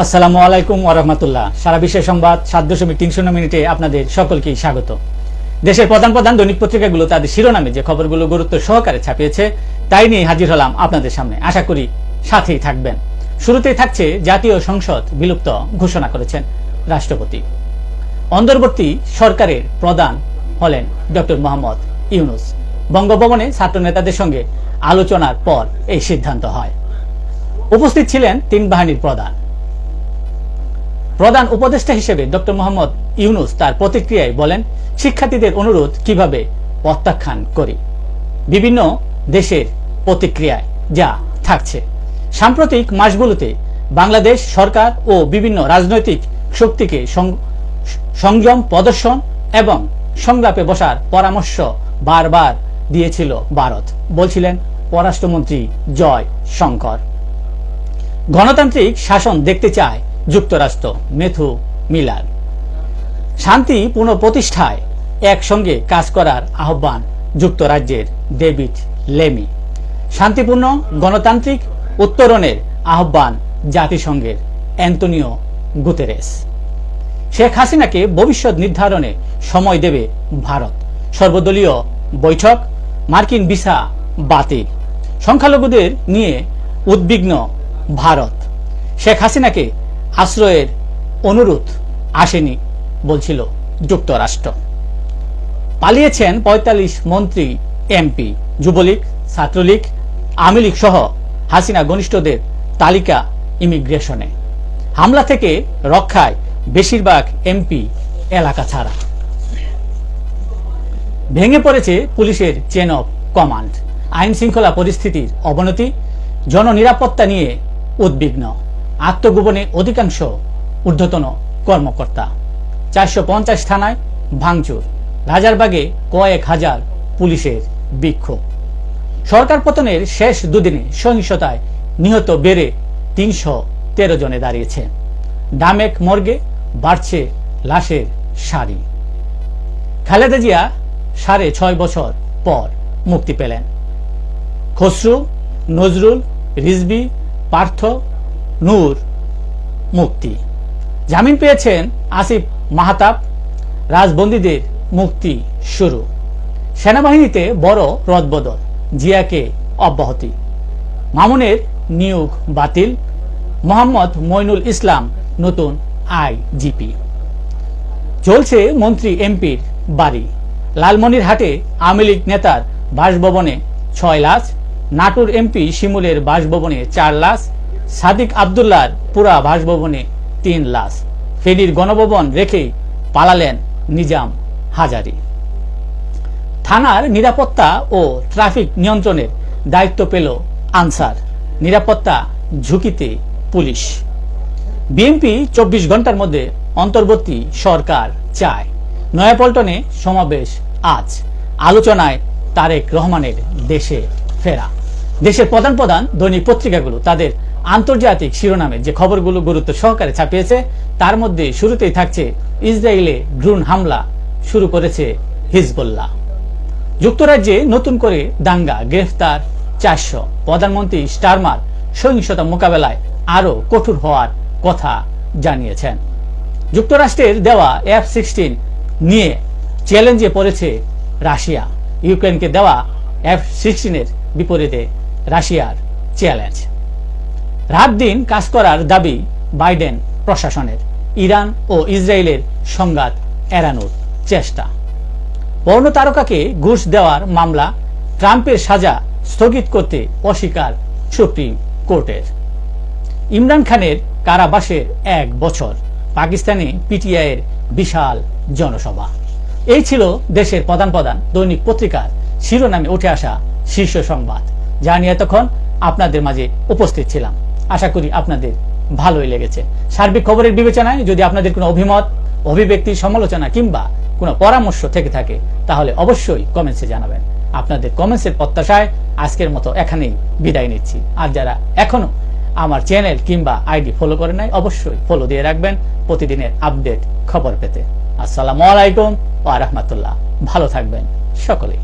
আসসালামু আলাইকুম ওরহমতুল্লাহ সারা বিশ্বের সংবাদ সাত দশমিক তিন শূন্য মিনিটে আপনাদের সকলকে স্বাগত। দেশের প্রধান প্রধান দৈনিক পত্রিকাগুলো তাদের শিরোনামে যে খবরগুলো গুরুত্ব সহকারে ছাপিয়েছে, তাই নিয়ে হাজির হলাম আপনাদের সামনে। আশা করি সাথেই থাকবেন। শুরুতেই থাকছে জাতীয় সংসদ বিলুপ্ত ঘোষণা করেছেন রাষ্ট্রপতি। অন্তর্বর্তী সরকারের প্রধান হলেন ডক্টর মোহাম্মদ ইউনুস। বঙ্গভবনে ছাত্র নেতাদের সঙ্গে আলোচনার পর এই সিদ্ধান্ত হয়। উপস্থিত ছিলেন তিন বাহিনীর প্রধান। প্রধান উপদেষ্টা হিসেবে ডক্টর মোহাম্মদ ইউনুস তার প্রতিক্রিয়ায় বলেন, শিক্ষার্থীদের অনুরোধ কীভাবে প্রত্যাখ্যান করি? বিভিন্ন দেশের প্রতিক্রিয়ায় যা থাকছে। সাম্প্রতিক মাসগুলোতে বাংলাদেশ সরকার ও বিভিন্ন রাজনৈতিক শক্তিকে সংযম, প্রদর্শন এবং সংলাপে বসার পরামর্শ বারবার দিয়েছিল ভারত, বলছিলেন পররাষ্ট্রমন্ত্রী জয় শঙ্কর। গণতান্ত্রিক শাসন দেখতে চায় যুক্তরাষ্ট্র মেথু মিলার শান্তি পুনঃপ্রতিষ্ঠায় একসঙ্গে কাজ করার আহ্বান যুক্তরাজ্যের ডেভিড লেমি। শান্তিপূর্ণ গণতান্ত্রিক উত্তরণের আহ্বান জাতিসংঘের অ্যান্টনিও গুতেরেস। শেখ হাসিনাকে ভবিষ্যৎ নির্ধারণে সময় দেবে ভারত। সর্বদলীয় বৈঠক, মার্কিন ভিসা বাতিল। সংখ্যালঘুদের নিয়ে উদ্বিগ্ন ভারত। শেখ হাসিনাকে আশ্রয়ের অনুরোধ আসেনি, বলছিল যুক্তরাষ্ট্র। পালিয়েছেন ৪৫ মন্ত্রী এমপি যুবলীগ, ছাত্রলীগ আওয়ামী লীগ সহ হাসিনা ঘনিষ্ঠদের তালিকা ইমিগ্রেশনে। হামলা থেকে রক্ষায় বেশিরভাগ এমপি এলাকা ছাড়া। ভেঙে পড়েছে পুলিশের চেন অফ কমান্ড আইন শৃঙ্খলা পরিস্থিতির অবনতি, জননিরাপত্তা নিয়ে উদ্বিগ্ন। আত্মগোপনে অধিকাংশ ঊর্ধ্বতন কর্মকর্তা। চারশো পঞ্চাশ থানায় ভাঙচুর। রাজারবাগে কয়েক হাজার পুলিশের বিক্ষোভ। সরকার পতনের শেষ দুদিনে সহিংসতায় নিহত বেড়ে তিনশো তেরো জনে দাঁড়িয়েছে। ডামেক মর্গে বাড়ছে লাশের সারি। খালেদা জিয়া সাড়ে ছয় বছর পর মুক্তি পেলেন। খসরু, নজরুল, রিজবি, পার্থ নূর মুক্তি। জামিন পেয়েছেন আসিফ মাহাতাব, রাজবন্দীদের মুক্তি শুরু। সেনাবাহিনীতে বড় রদবদল, জিয়াকে অব্যাহতি। মামুনের নিয়োগ বাতিল, মোহাম্মদ মইনুল ইসলাম নতুন আইজিপি। চলছে মন্ত্রী এমপির বাড়ি। লালমনিরহাটে আওয়ামী লীগ নেতার বাসভবনে ছয় লাখ নাটোর এমপি শিমুলের বাসভবনে চার লাখ সাদিক আবদুল্লার পুরা বাসভবনে তিন লাখ ফেনীর গণভবন রেখেই পালালেন নিজাম হাজারি। থানার নিরাপত্তা ও ট্রাফিক নিয়ন্ত্রণের দায়িত্ব পেল আনসার। নিরাপত্তা ঝুঁকিতে পুলিশ। বিএনপি চব্বিশ ঘণ্টার মধ্যে অন্তর্বর্তী সরকার চায়। নয়াপল্টনে সমাবেশ আজ। আলোচনায় তারেক রহমানের দেশে ফেরা। দেশের প্রধান প্রধান দৈনিক পত্রিকাগুলো তাদের আন্তর্জাতিক শিরোনামে যে খবরগুলো গুরুত্ব সহকারে ছাপিয়েছে, তার মধ্যে শুরুতেই থাকছে ইসরায়েলে ড্রোন হামলা, শুরু করেছে হিজবুল্লাহ। যুক্তরাজ্যে নতুন করে দাঙ্গা, গ্রেফতার চারশো। প্রধানমন্ত্রী স্টারমার সহিংসতা মোকাবেলায় আরও কঠোর হওয়ার কথা জানিয়েছেন। যুক্তরাষ্ট্রের দেওয়া এফ সিক্সটিন নিয়ে চ্যালেঞ্জে পড়েছে রাশিয়া। ইউক্রেনকে দেওয়া এফ সিক্সটিনের বিপরীতে রাশিয়ার চ্যালেঞ্জ। রাত দিন কাজ করার দাবি বাইডেন প্রশাসনের। ইরান ও ইসরায়েলের সংঘাত এড়ানোর চেষ্টা। পর্ণ তারকাকে ঘুষ দেওয়ার মামলা ট্রাম্পের সাজা স্থগিত করতে অস্বীকার সুপ্রিম কোর্টের। ইমরান খানের কারাবাসের এক বছর, পাকিস্তানে পিটিআইয়ের বিশাল জনসভা। এই ছিল দেশের প্রধান প্রধান দৈনিক পত্রিকার শিরোনামে উঠে আসা শীর্ষ সংবাদ। যা নিয়ে এতক্ষণ আপনাদের মাঝে উপস্থিত ছিলাম। আশা করি আপনাদের ভালোই লেগেছে। সার্বিক খবরের বিবেচনায় যদি আপনাদের কোনো অভিমত, অভিব্যক্তি, সমালোচনা কিংবা কোনো পরামর্শ থেকে থাকে, তাহলে অবশ্যই কমেন্টসে জানাবেন। আপনাদের কমেন্টসের প্রত্যাশায় আজকের মতো এখানেই বিদায় নিচ্ছি। আর যারা এখনও আমার চ্যানেল কিংবা আইডি ফলো করে নাই, অবশ্যই ফলো দিয়ে রাখবেন প্রতিদিনের আপডেট খবর পেতে। আসসালামু আলাইকুম ওয়া রাহমাতুল্লাহ। ভালো থাকবেন সকলেই।